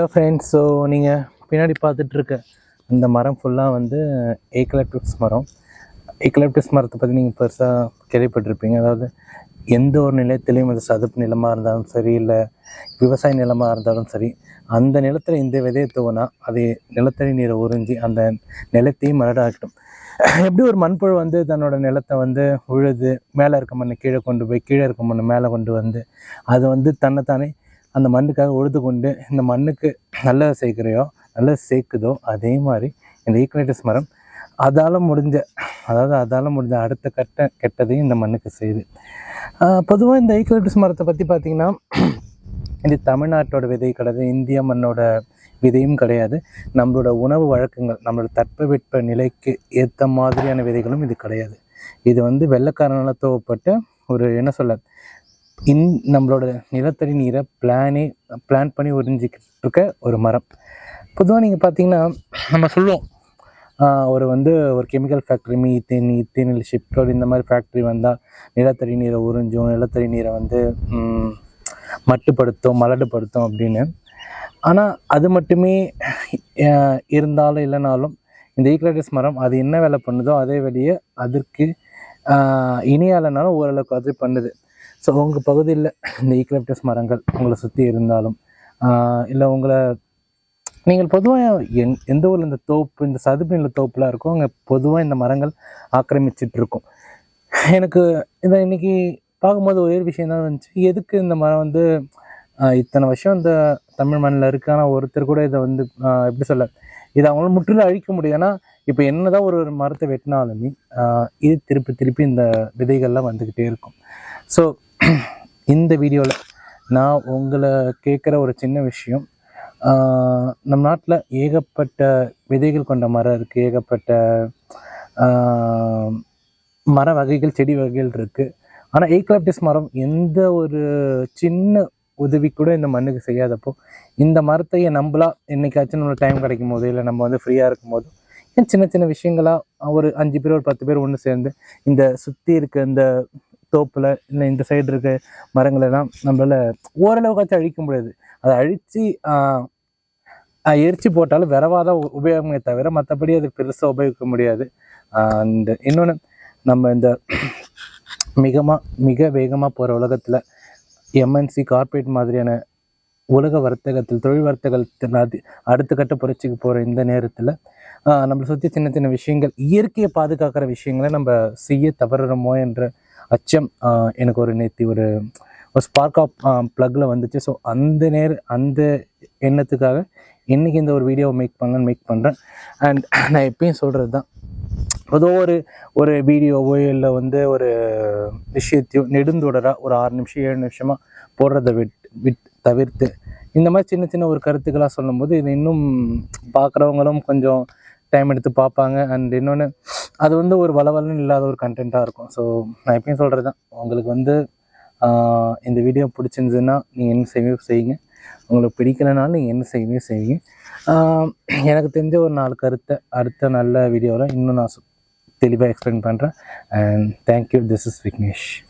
Hello friends so நீங்கள் பின்னாடி பார்த்துட்ருக்க அந்த மரம் ஃபுல்லாக வந்து ஏக்கலப்டிக்ஸ் மரம். ஏக்கலப்டிக்ஸ் மரத்தை பற்றி நீங்கள் பெருசாக கேள்விப்பட்டிருப்பீங்க. அதாவது எந்த ஒரு நிலத்திலையும் அது சதுப்பு நிலமாக இருந்தாலும் சரி இல்லை விவசாய நிலமாக இருந்தாலும் சரி அந்த நிலத்தில் இந்த விதையை தூவினா அது நிலத்தடி நீரை உறிஞ்சி அந்த நிலத்தையும் மரடாகட்டும் எப்படி ஒரு மண்புழு வந்து தன்னோட நிலத்தை வந்து உழுது மேலே இருக்க மண்ணை கீழே கொண்டு போய் கீழே இருக்க மண்ணை மேலே கொண்டு வந்து அது வந்து தன்னைத்தானே அந்த மண்ணுக்காக உழுது கொண்டு இந்த மண்ணுக்கு நல்லது சேர்க்குறையோ நல்லது சேர்க்குதோ அதே மாதிரி இந்த ஈக்குவேட்டஸ் மரம் அதால் முடிஞ்ச அதாவது அதால் முடிஞ்ச அடுத்த கட்ட கெட்டதையும் இந்த மண்ணுக்கு செய்யுது பொதுவாக இந்த ஈக்குவேட்டஸ் மரத்தை பற்றி பார்த்திங்கன்னா இது தமிழ்நாட்டோட விதை கிடையாது இந்திய மண்ணோட விதையும் கிடையாது. நம்மளோட உணவு வழக்கங்கள் நம்மளோட தட்பவெட்ப நிலைக்கு ஏற்ற மாதிரியான விதைகளும் இது கிடையாது. இது வந்து வெள்ளைக்காரனால தோவப்பட்ட ஒரு என்ன சொல்ல இன் நம்மளோட நிலத்தடி நீரை பிளானே பிளான் பண்ணி உறிஞ்சிக்கிட்டு இருக்க ஒரு மரம். பொதுவாக நீங்கள் பார்த்தீங்கன்னா நம்ம சொல்லுவோம் ஒரு வந்து ஒரு கெமிக்கல் ஃபேக்ட்ரி மீத்தேன் ஈத்தேன் இல்லை ஷிப்ரோல் இந்த மாதிரி ஃபேக்ட்ரி வந்தால் நிலத்தடி நீரை உறிஞ்சும் நிலத்தடி நீரை வந்து மட்டுப்படுத்தும் மலடுபடுத்தும் அப்படின்னு. ஆனால் அது மட்டுமே இருந்தாலும் இல்லைனாலும் இந்த ஈக்லட்டிஸ் மரம் அது என்ன வேலை பண்ணுதோ அதே வழியே அதற்கு இணையாலனாலும் ஓரளவுக்கு அது பண்ணுது. ஸோ உங்கள் பகுதியில் இந்த ஈக்லப்டஸ் மரங்கள் உங்களை சுற்றி இருந்தாலும் இல்லை உங்களை நீங்கள் பொதுவாக எந் எந்த ஊரில் இந்த தோப்பு இந்த சதுப்பு நில தோப்புலாம் இருக்கோ அங்கே பொதுவாக இந்த மரங்கள் ஆக்கிரமிச்சிட்டு இருக்கும் எனக்கு இதை இன்றைக்கி பார்க்கும்போது ஒரே ஒரு விஷயம் தான் இருந்துச்சு எதுக்கு இந்த மரம் வந்து இத்தனை வருஷம் இந்த தமிழ் மண்ணில் இருக்கு? ஆனால் ஒருத்தர் கூட இதை வந்து எப்படி சொல்ல இதை அவங்களால முற்றிலும் அழிக்க முடியும் ஏன்னா இப்போ என்னதான் ஒரு ஒரு மரத்தை வெட்டினாலுமே இது திருப்பி திருப்பி இந்த விதைகள்லாம் வந்துக்கிட்டே இருக்கும். ஸோ இந்த வீடியோவில் நான் உங்களை கேட்குற ஒரு சின்ன விஷயம் நம் நாட்டில் ஏகப்பட்ட விதைகள் கொண்ட மரம் இருக்குது ஏகப்பட்ட மர வகைகள் செடி வகைகள் இருக்குது ஆனால் ஏக்லாப்டிஸ் மரம் எந்த ஒரு சின்ன உதவி கூட இந்த மண்ணுக்கு செய்யாதப்போ இந்த மரத்தையே நம்மளா என்னைக்காச்சும் நம்மளுக்கு டைம் கிடைக்கும் போது இல்லை நம்ம வந்து ஃப்ரீயாக இருக்கும் போது ஏன் சின்ன சின்ன விஷயங்களா ஒரு அஞ்சு பேர் ஒரு பத்து பேர் ஒன்று சேர்ந்து இந்த சுற்றி இருக்க இந்த தோப்பில் இல்லை இந்த சைடு இருக்க மரங்கள் எல்லாம் நம்மளால ஓரளவுக்காச்சும் அழிக்க முடியாது. அதை அழித்து எரிச்சு போட்டாலும் விரவாக தான் உபயோகமே தவிர மற்றபடி அது பெருசாக உபயோகிக்க முடியாது. அண்ட் இன்னொன்று நம்ம இந்த மிகமாக மிக வேகமாக போகிற உலகத்தில் எம்என்சி கார்ப்பரேட் மாதிரியான உலக வர்த்தகத்தில் தொழில் வர்த்தகத்தில் அது அடுத்த கட்ட புரட்சிக்கு போகிற இந்த நேரத்தில் நம்மளை சுற்றி சின்ன சின்ன விஷயங்கள் இயற்கையை பாதுகாக்கிற விஷயங்களை நம்ம செய்ய தவறுறோமோ என்ற அச்சம் எனக்கு ஒரு நேத்தி ஒரு ஒரு ஸ்பார்க் ஆஃப் ப்ளக்கில் வந்துச்சு. ஸோ அந்த நேர அந்த எண்ணத்துக்காக இன்றைக்கி இந்த ஒரு வீடியோவை மேக் பண்ணலான்னு மேக் பண்ணுறேன் அண்ட் நான் எப்பயும் சொல்கிறது தான் ஏதோ ஒரு ஒரு வீடியோவோ இல்லை வந்து ஒரு விஷயத்தையோ நெடுந்தொடராக ஒரு ஆறு நிமிஷம் ஏழு நிமிஷமாக போடுறத விட் விட் தவிர்த்து இந்த மாதிரி சின்ன சின்ன ஒரு கருத்துக்களாக சொல்லும்போது இது இன்னும் பார்க்குறவங்களும் கொஞ்சம் டைம் எடுத்து பார்ப்பாங்க. அண்ட் இன்னொன்று அது வந்து ஒரு வளவலன்னு இல்லாத ஒரு கண்டென்ட்டாக இருக்கும். ஸோ நான் எப்பயும் சொல்கிறது தான் உங்களுக்கு வந்து இந்த வீடியோ பிடிச்சிருந்ததுன்னா நீங்கள் என்ன செய்யவே செய்யுங்க. உங்களுக்கு பிடிக்கலைனாலும் நீங்கள் என்ன செய்வீங்க செய்வீங்க எனக்கு தெரிஞ்ச ஒரு நாலு கருத்தை அடுத்த நல்ல வீடியோவில் இன்னும் நான் தெளிவாக எக்ஸ்பிளைன் பண்ணுறேன் and thank you this is Vignesh